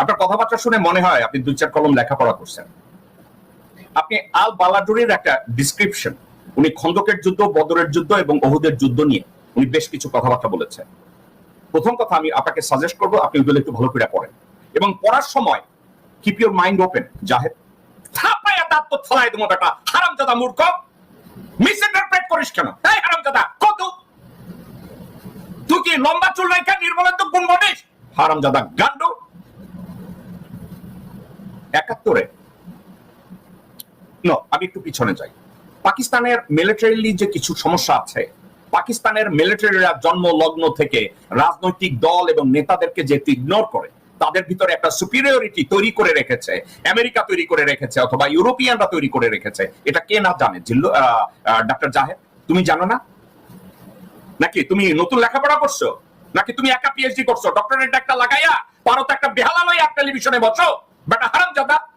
আপনার কথাবার্তা শুনে মনে হয় আপনি দুই চার কলম লেখাপড়া করছেন। আপনি আল বালাডুরির একটা ডিসক্রিপশন উনি খন্দকের যুদ্ধ, বদরের যুদ্ধ এবং ওহুদের যুদ্ধ নিয়ে উনি বেশ কিছু কথাবার্তা বলেছেন। প্রথম কথা আমি আপনাকে সাজেস্ট করব, আপনি ওগুলো একটু ভালো করে পড়েন। এবং পড়ার সময় keep your mind open Zahed. থাপায়া দাঁত তো মূর্খ। মিসইন্টারপ্রেট করিস কেন? কত? তুই কি লম্বা চুল রেখা নির্মলের তো গুণ গান্ডু একাত্তরে। আমি একটু পিছনে যাই। পাকিস্তানের মিলিটারিলি যে কিছু সমস্যা আছে, পাকিস্তানের মিলিটারিরা জন্ম লগ্ন থেকে রাজনৈতিক দল এবং নেতাদেরকে যেহেতু ইগনোর করে, তাদের ভিতরে একটা সুপিরিয়রিটি তৈরি করে রেখেছে, আমেরিকা তৈরি করে রেখেছে অথবা ইউরোপিয়ানরা তৈরি করে রেখেছে। এটা কে না জানে? ডাক্তার জাহেদ, তুমি জানো না? নাকি তুমি নতুন লেখাপড়া করছ? নাকি তুমি একা পিএইচডি করছ? ডক্টরেট একটা লাগাইয়া পারো তো একটা বেহালা লইয়া টেলিভিশনে বসো? बट हर जगह